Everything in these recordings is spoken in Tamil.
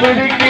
கொடுக்கிற பாடு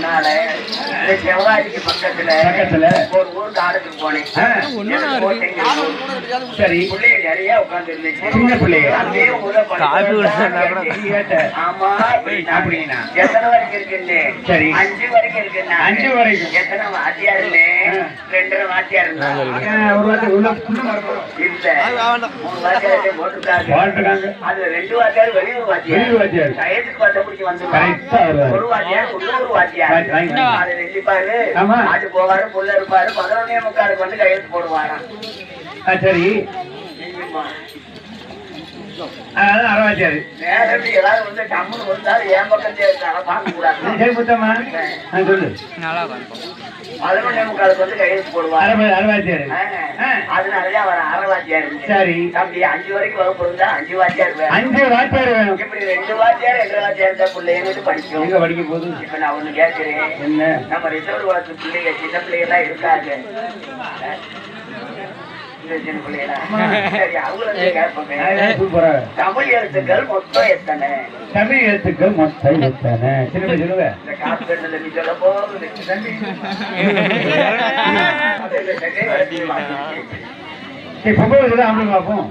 முன்னால இந்த செவ்வாய்க்கு பக்கத்துல பக்கத்துல? ஒரு ஊர் காடுக்கு போனேன். சரி. பிள்ளைய நிறைய உட்கார்ந்து இருந்துச்சு சின்ன பிள்ளைய? ஆமா அப்படின்னா. எத்தனை வரைக்கும் இருக்குன்னு? சரி. அஞ்சு வரைக்கும் இருக்குன்னா? அஞ்சு வரைக்கும். எத்தனை வாத்தியாருன்னு ஆ. ரெண்டரை வாத்தியார் இல்ல. மூணு வாத்தியார் போட்டிருக்காங்க. அது ரெண்டு வாத்தியார் வெளியூர் வாத்தியார். வாத்தியார். டயத்துக்கு பார்த்த வந்துருவாங்க. வருவாரு. ஒரு வாத்தியார் உள்ளூர் வாத்தியார். வெள்ளிப்பாரு ஆமா. ஆட்டு போவாரு புள்ள இருப்பாரு பதினொன்னே முக்காலுக்கு வந்து கையெழுத்து போடுவாராம் ஆ, சரி. அரவாச்சியாரு நேரடி ஏதாவது வந்து டம்முன்னு வந்தாலும் என் பக்கத்தே இருக்காங்க பார்க்க கூடாது சரி முத்தம்மா. ஆ, சொல்லு. பதினொன்னே முக்காலுக்கு வந்து கையெழுத்து போடுவாரு அரவா அரவாச்சியாரு ஆ, ஆ. அதனாலதான் அவர் அரை வாத்தியார் இருந்துச்சு. சரி. தம்பி அஞ்சு வரைக்கும் வகுப்பு இருந்தா அஞ்சு வாத்தியார் வேணும். அஞ்சு வாத்தியார் வேணும் இப்படி ரெண்டு வாத்தியார் ரெண்டு வாத்தியார் தான் பிள்ளைங்க படிக்கும் எங்க படிக்க போகுது இப்ப நான் ஒண்ணு கேட்கிறேன் என்ன நம்ம ரிசர்வ் வளர்த்து பிள்ளைங்க சின்ன பிள்ளைங்க எல்லாம் இருக்காங்க சூப்பரா தமிழ் எழுத்துக்கள் மொத்தம் எத்தனை? தமிழ் எழுத்துக்கள் மொத்தம் எத்தனை? ஆம்பளை பார்ப்போம்.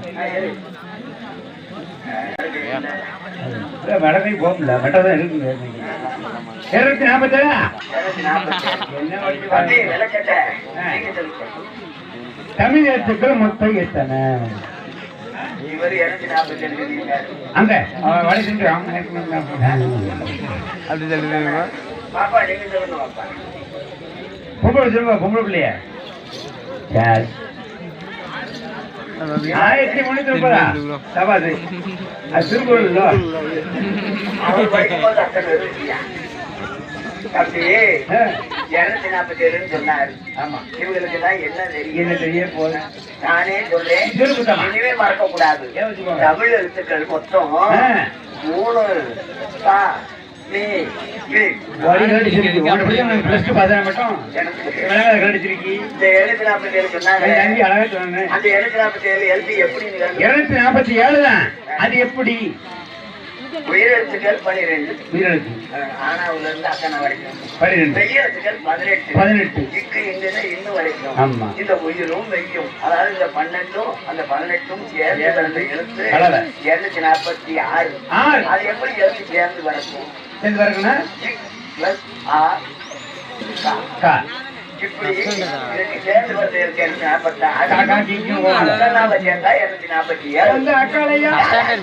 மேடமே போகல தான் இருக்குங்க இருநூத்தி நாற்பத்தேழு. என்ன தமிழ் எழுத்துக்கள் மொத்தம் எத்தனை? அவன் வழி செஞ்சு அப்படி சொல்லுவீங்க பொம்பளை சொல்லுவா பொம்பளை பிள்ளைய. யார்? ஆயிரத்தி முன்னூத்தி முப்பதா? சபாது அது திருக்குறள் ஆ, இருநூத்தி நாற்பத்தேழுன்னு சொன்னாரு. ஆமா. இவங்களுக்கு எல்லாம் என்ன தெரியும் தெரிய போகுது? நானே சொல்றேன். இனிமே மறக்க கூடாது? தமிழ் எழுத்துக்கள் மொத்தம். மூணு தா நீ எழுநூத்தி நாற்பத்தி ஏழு தான். அது எப்படி? உயிரெழுத்துக்கள் பனிரெண்டு. உயிரெழுத்து ஆனாவுல இருந்து அத்தனை வரைக்கும். பன்னிரெண்டு மெய்யெழுத்துக்கள் பதினெட்டு. பதினெட்டு. இக்கு இங்குன்னு இன்னும் வரைக்கும். ஆமா. இந்த உயிரும் மெய்யும் அதாவது இந்த பன்னெண்டும் அந்த பதினெட்டும் சேர்ந்து பிறந்த எழுத்து. இருநூத்தி நாற்பத்தி ஆறு. அது எப்படி எழுத்து சேர்ந்து வரக்கும் சேர்ந்து வரக்குன்னா பிளஸ் கா.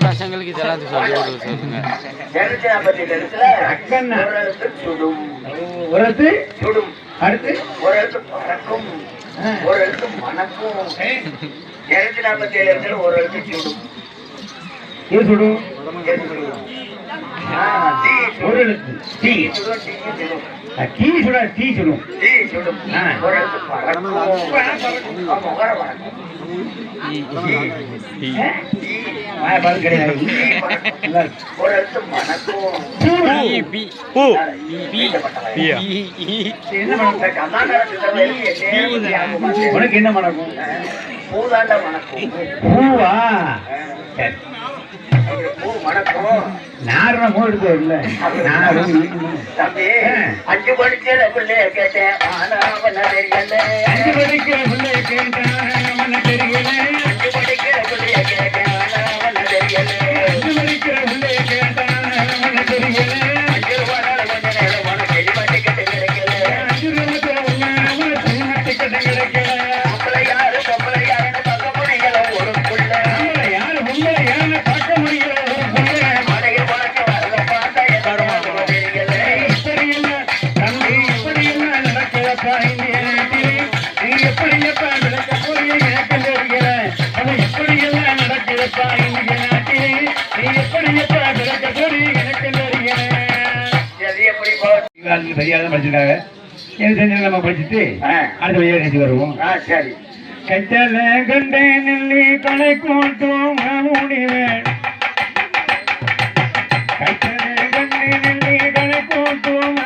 பசங்களுக்கு இதெல்லாம் சொல்லி சொல்லுங்க. இருநூத்தி நாற்பத்தி எழுத்து சுடும். ஒரு எழுத்து சுடும். அடுத்து ஒரு எழுத்து பறக்கும். ஒரு எழுத்து மணக்கும் இருநூத்தி நாற்பத்தி ஏழு இடத்துல ஒரு எழுத்து சுடும். இது சுடும் பொருளுக்கு டீ டீ சொல்ல டீ சொல்லும். உனக்கு என்ன மணக்கும்? பூவா? சரி. வணக்கம். நாரம் ஓடி போயிடல நாரம் தம்பி அஞ்சு படிக்கிற பிள்ளைய கேட்டேன். ஆனா அவன தெரியல. பிறப்பா படிச்சிருக்காங்க எனக்கு நம்ம படிச்சுட்டு அடுத்த வழியாக செஞ்சு வருவோம் சரி கெட்டல கண்டை நெல்லி களை கூட்டும் முடிவேன் கெட்டல கண்டை நெல்லி களை கூட்டும்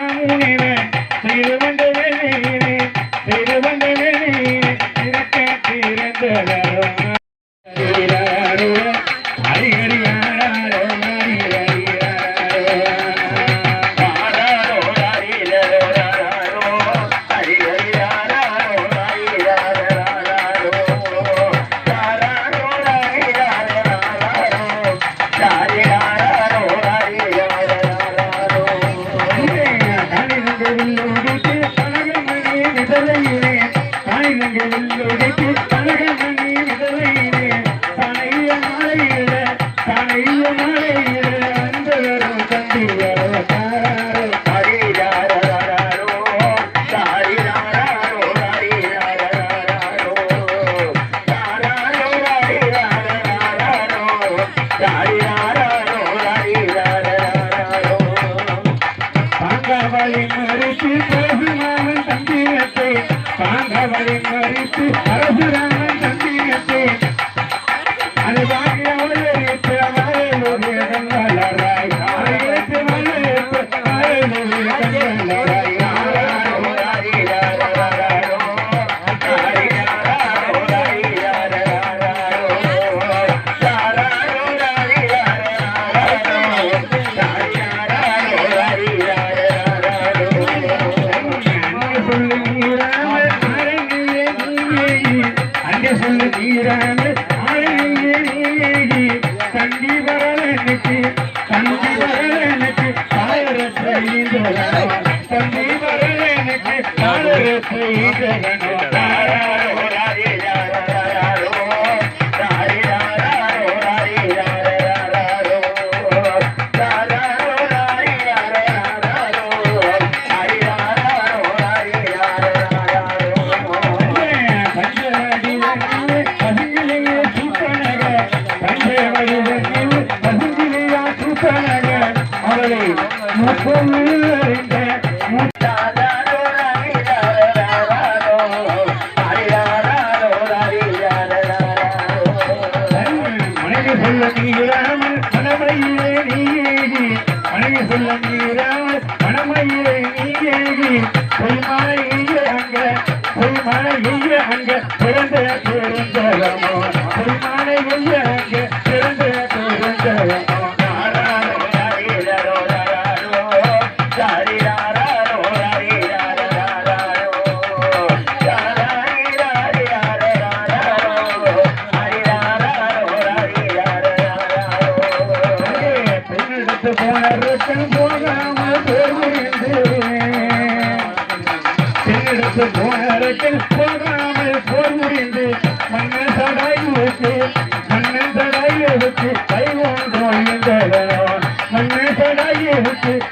தம்பி வரல எனக்கு தாழ செய்த மனமையே நீயேகி மனைவி சொல்ல நீரா மனமையே நீயேகி பொய்மலையே அங்க பொய்மலையே அங்க பிறந்த பிறந்தவமோ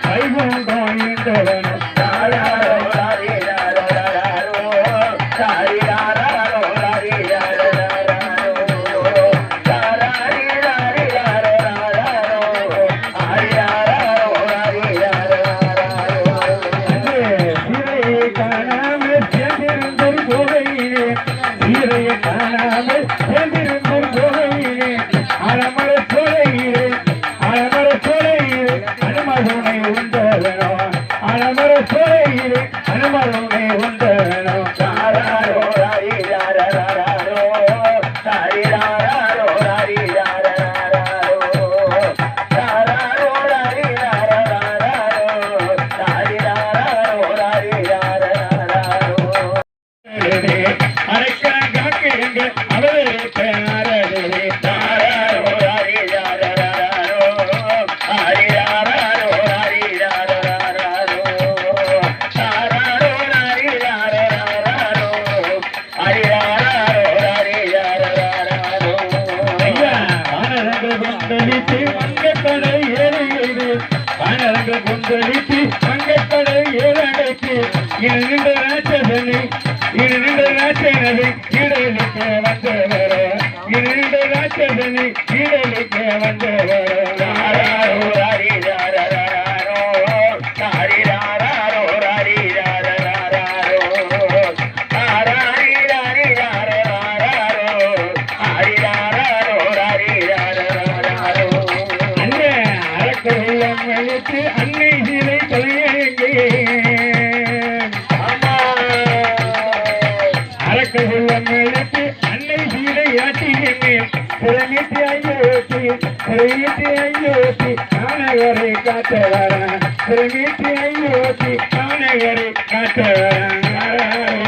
வைகுண்டம் தோறும் தாரா மங்கக்கடை ஏழை எய்து கொந்தளித்து மங்கக்கடை ஏழடைக்கு இது நின்ற ராட்சசனை இது நின்ற ராட்சசனை ஈடலுக்கு வந்தவர. இது நின்ற ராட்சசனை ஈடலுக்கு வந்தவர. திருங்கிட்டு ஐயோசி கானகரை காத்த காத்தவர பிரமித்து ஐயோசி கானகரை காத்தவர அறுமுடிகள்